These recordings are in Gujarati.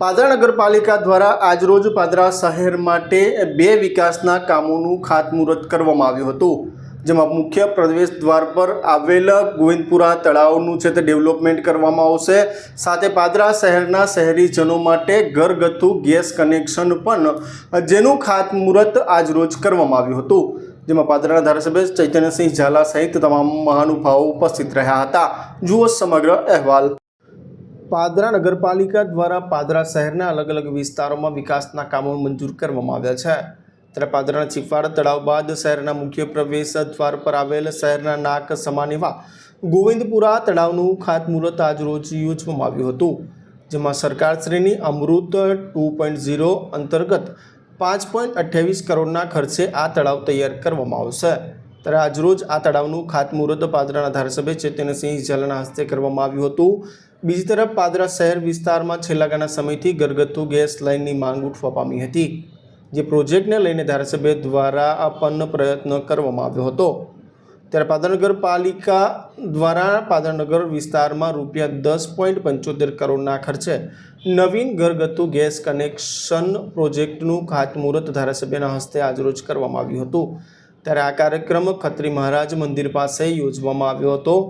પાદરા નગરપાલિકા દ્વારા આજરોજ પાદરા શહેર માટે બે વિકાસના કામોનું ખાતમુહૂર્ત કરવામાં આવ્યું હતું, જેમાં મુખ્ય પ્રવેશ દ્વાર પર આવેલ ગોવિંદપુરા તળાવનું છે તે ડેવલપમેન્ટ કરવામાં આવશે. સાથે પાદરા શહેરના શહેરીજનો માટે ઘરગથ્થુ ગેસ કનેક્શન પણ જેનું ખાતમુહૂર્ત આજરોજ કરવામાં આવ્યું હતું, જેમાં પાદરાના ધારાસભ્ય ચૈતન્યસિંહ ઝાલા સહિત તમામ મહાનુભાવો ઉપસ્થિત રહ્યા હતા. જુઓ સમગ્ર અહેવાલ. પાદરા નગરપાલિકા દ્વારા પાદરા શહેરના અલગ અલગ વિસ્તારોમાં વિકાસના કામો મંજૂર કરવામાં આવ્યા છે. ત્યારે પાદરાના ચીફવાડ તળાવ બાદ શહેરના મુખ્ય પ્રવેશ દ્વાર પર આવેલ શહેરના નાક સમાન એવા ગોવિંદપુરા તળાવનું ખાતમુહૂર્ત આજરોજ યોજવામાં આવ્યું હતું. જેમાં સરકારશ્રીની અમૃત ટુ પોઈન્ટ ઝીરો અંતર્ગત પાંચ પોઈન્ટ અઠ્યાવીસ કરોડના ખર્ચે આ તળાવ તૈયાર કરવામાં આવશે. ત્યારે આજરોજ આ તળાવનું ખાતમુહૂર્ત પાદરાના ધારાસભ્ય ચેતનસિંહ ઝાલાના હસ્તે કરવામાં આવ્યું હતું. બીજી તરફ પાદરા શહેર વિસ્તારમાં છેલ્લા ઘણા સમયથી ઘરગથ્થુ ગેસ લાઇનની માંગ ઉઠવા પામી હતી, જે પ્રોજેક્ટને લઈને ધારાસભ્ય દ્વારા આપવાનો પ્રયત્ન કરવામાં આવ્યો હતો. ત્યારે પાદરનગર પાલિકા દ્વારા પાદરનગર વિસ્તારમાં રૂપિયા દસ પોઈન્ટ પંચોતેર કરોડના ખર્ચે નવીન ઘરગથ્થુ ગેસ કનેક્શન પ્રોજેક્ટનું ખાતમુહૂર્ત ધારાસભ્યના હસ્તે આજરોજ કરવામાં આવ્યું હતું. ત્યારે આ કાર્યક્રમ ખત્રી મહારાજ મંદિર પાસે યોજવામાં આવ્યો હતો.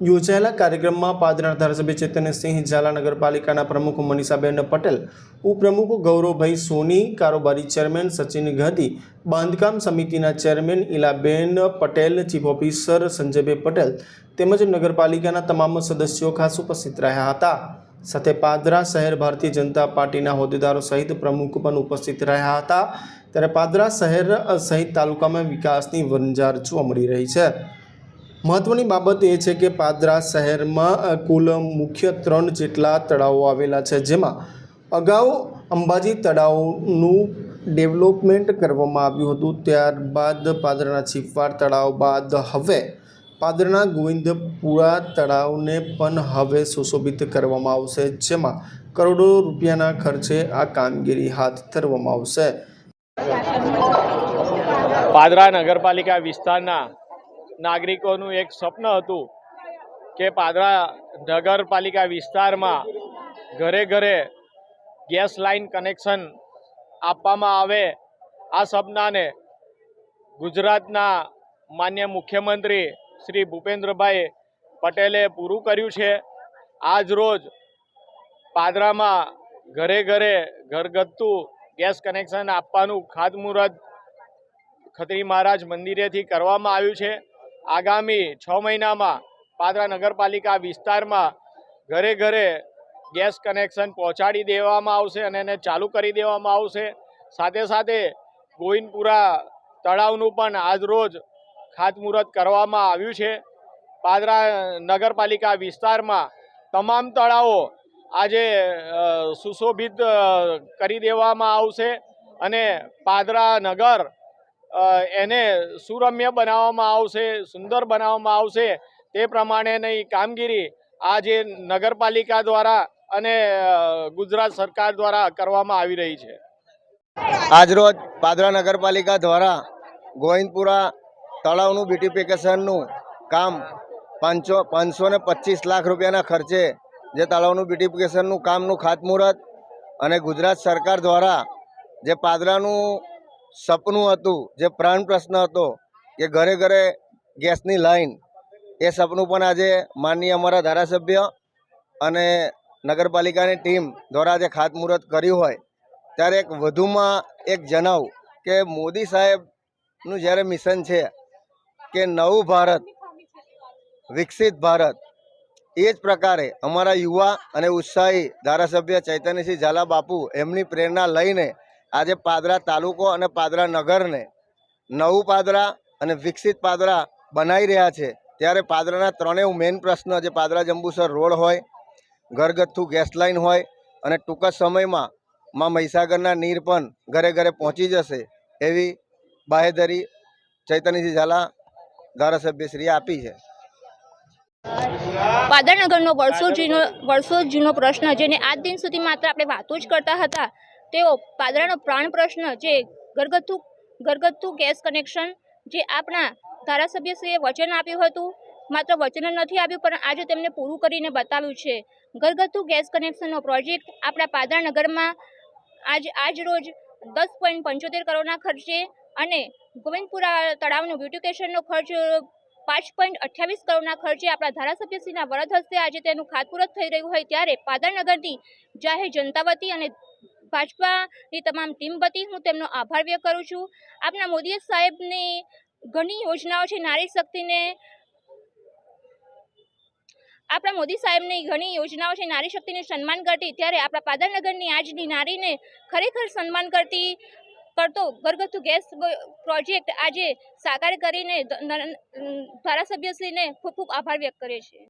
યોજાયેલા કાર્યક્રમમાં પાદરના ધારાસભ્ય ચેતનસિંહ ઝાલા નગરપાલિકાના પ્રમુખ મનીષાબેન પટેલ, ઉપપ્રમુખ ગૌરવભાઈ સોની, કારોબારી ચેરમેન સચિન ગાંધી બાંધકામ સમિતિના chairman Ilaben Patel, chief officer Sanjaybhai Patel તેમજ નગરપાલિકાના તમામ સદસ્યો ખાસ ઉપસ્થિત રહ્યા હતા. સાથે પાદરા શહેર ભારતીય જનતા પાર્ટીના હોદ્દેદારો સહિત પ્રમુખ પણ ઉપસ્થિત રહ્યા હતા. ત્યારે પાદરા શહેર સહિત તાલુકામાં વિકાસની વંજાર જોવા મળી રહી છે. મહત્વની બાબત એ છે કે પાદરા શહેરમાં કુલ મુખ્ય ત્રણ જેટલા તળાવો આવેલા છે, જેમાં અગાઉ અંબાજી તળાવનું ડેવલપમેન્ટ કરવામાં આવ્યું હતું, ત્યારબાદ પાદરાના છીપવાડ તળાવ, બાદ હવે પાદરના ગોવિંદપુરા તળાવને પણ હવે સુશોભિત કરવામાં આવશે, જેમાં કરોડો રૂપિયાના ખર્ચે આ કામગીરી હાથ ધરવામાં આવશે. પાદરા નગરપાલિકા વિસ્તારના નાગરિકોનું એક સ્વપ્ન હતું કે પાદરા નગરપાલિકા વિસ્તારમાં ઘરે ઘરે ગેસ લાઇન કનેક્શન આપવામાં આવે. આ સપનાને ગુજરાતના માન્ય મુખ્યમંત્રી શ્રી ભૂપેન્દ્રભાઈ પટેલે પૂરું કર્યું છે. આજ રોજ પાદરામાં ઘરે ઘરે ઘરગથ્થુ ગેસ કનેક્શન આપવાનું ખાતમુહૂર્ત ખત્રી મહારાજ મંદિરેથી કરવામાં આવ્યું છે. આગામી છ મહિનામાં પાદરા નગરપાલિકા વિસ્તારમાં ઘરે ઘરે ગેસ કનેક્શન પહોંચાડી દેવામાં આવશે અને એને ચાલુ કરી દેવામાં આવશે. સાથે સાથે ગોવિંદપુરા તળાવનું પણ આજરોજ ખાતમુહૂર્ત કરવામાં આવ્યું છે. પાદરા નગરપાલિકા વિસ્તારમાં તમામ તળાવો આજે સુશોભિત કરી દેવામાં આવશે અને પાદરા નગર એને સુરમ્ય બનાવવામાં આવશે, સુંદર બનાવવામાં આવશે, તે પ્રમાણેની કામગીરી આજે નગરપાલિકા દ્વારા અને ગુજરાત સરકાર દ્વારા કરવામાં આવી રહી છે. આજરોજ પાદરા નગરપાલિકા દ્વારા ગોવિંદપુરા તળાવનું બ્યુટિફિકેશનનું કામ પાંચસો પાંચસો ને પચીસ લાખ રૂપિયાના ખર્ચે જે તળાવનું બ્યુટિફિકેશનનું કામનું ખાતમુહૂર્ત અને ગુજરાત સરકાર દ્વારા જે પાદરાનું સપનું હતું, જે પ્રાણ પ્રશ્ન હતો, કે ઘરે ઘરે ગેસની લાઈન, એ સપનું પણ આજે માનનીય અમારા ધારાસભ્ય અને નગરપાલિકાની ટીમ દ્વારા જે ખાતમુહૂર્ત કર્યું હોય. ત્યારે એક વધુમાં એક જણાવું કે મોદી સાહેબનું જ્યારે મિશન છે કે નવું ભારત, વિકસિત ભારત, એ જ પ્રકારે અમારા યુવા અને ઉત્સાહી ધારાસભ્ય ચૈતન્યસિંહ ઝાલા બાપુ એમની પ્રેરણા લઈને આજે પાદરા તાલુકો અને પાદરા નગરને નવું પાદરા અને વિકસિત પાદરા બનાવી રહ્યા છે. ત્યારે પાદરાના ત્રણેય મેઇન પ્રશ્ન જે પાદરા જંબુસર રોડ હોય, ઘરગથ્થુ ગેસ લાઇન હોય અને ટૂંક સમયમાં માં મહીસાગરના નીર પણ ઘરે ઘરે પહોંચી જશે એવી બાહેધરી ચૈતન્યસિંહ ઝાલા ધારાસભ્યશ્રીએ આપી છે. પાદરનગરનો વર્ષો જૂનો વર્ષો જૂનો પ્રશ્ન જેને આજ દિન સુધી માત્ર આપણે વાતો જ કરતા હતા તેઓ પાદરાનો પ્રાણ પ્રશ્ન, જે ઘરગથ્થુ ઘરગથ્થુ ગેસ કનેક્શન, જે આપણા ધારાસભ્યશ્રીએ વચન આપ્યું હતું, માત્ર વચન નથી આપ્યું, પણ આજે તેમને પૂરું કરીને બતાવ્યું છે. ઘરગથ્થુ ગેસ કનેક્શનનો પ્રોજેક્ટ આપણા પાદરા નગરમાં આજ આજ રોજ દસ પોઈન્ટ પંચોતેર કરોડના ખર્ચે અને ગોવિંદપુરા તળાવનું બ્યુટિકેશનનો ખર્ચ પાંચ પોઈન્ટ અઠ્યાવીસ કરોડના ખર્ચે આપણા ધારાસભ્યશ્રીના વરદ હસ્તે આજે તેનું ખાતમુહૂર્ત થઈ રહ્યું હોય ત્યારે પાદરા જાહેર જનતા વતી અને ભાજપાની તમામ ટીમ વતી હું તેમનો આભાર વ્યક્ત કરું છું. આપના મોદી સાહેબની ઘણી યોજનાઓ છે, નારી શક્તિને આપણા મોદી સાહેબની ઘણી યોજનાઓ છે, નારી શક્તિને સન્માન કરતી. ત્યારે આપણા પાદરનગરની આજની નારીને ખરેખર સન્માન કરતી કરતો ઘરગથ્થુ ગેસ પ્રોજેક્ટ આજે સાકાર કરીને ધારાસભ્યશ્રીને ખૂબ ખૂબ આભાર વ્યક્ત કરે છે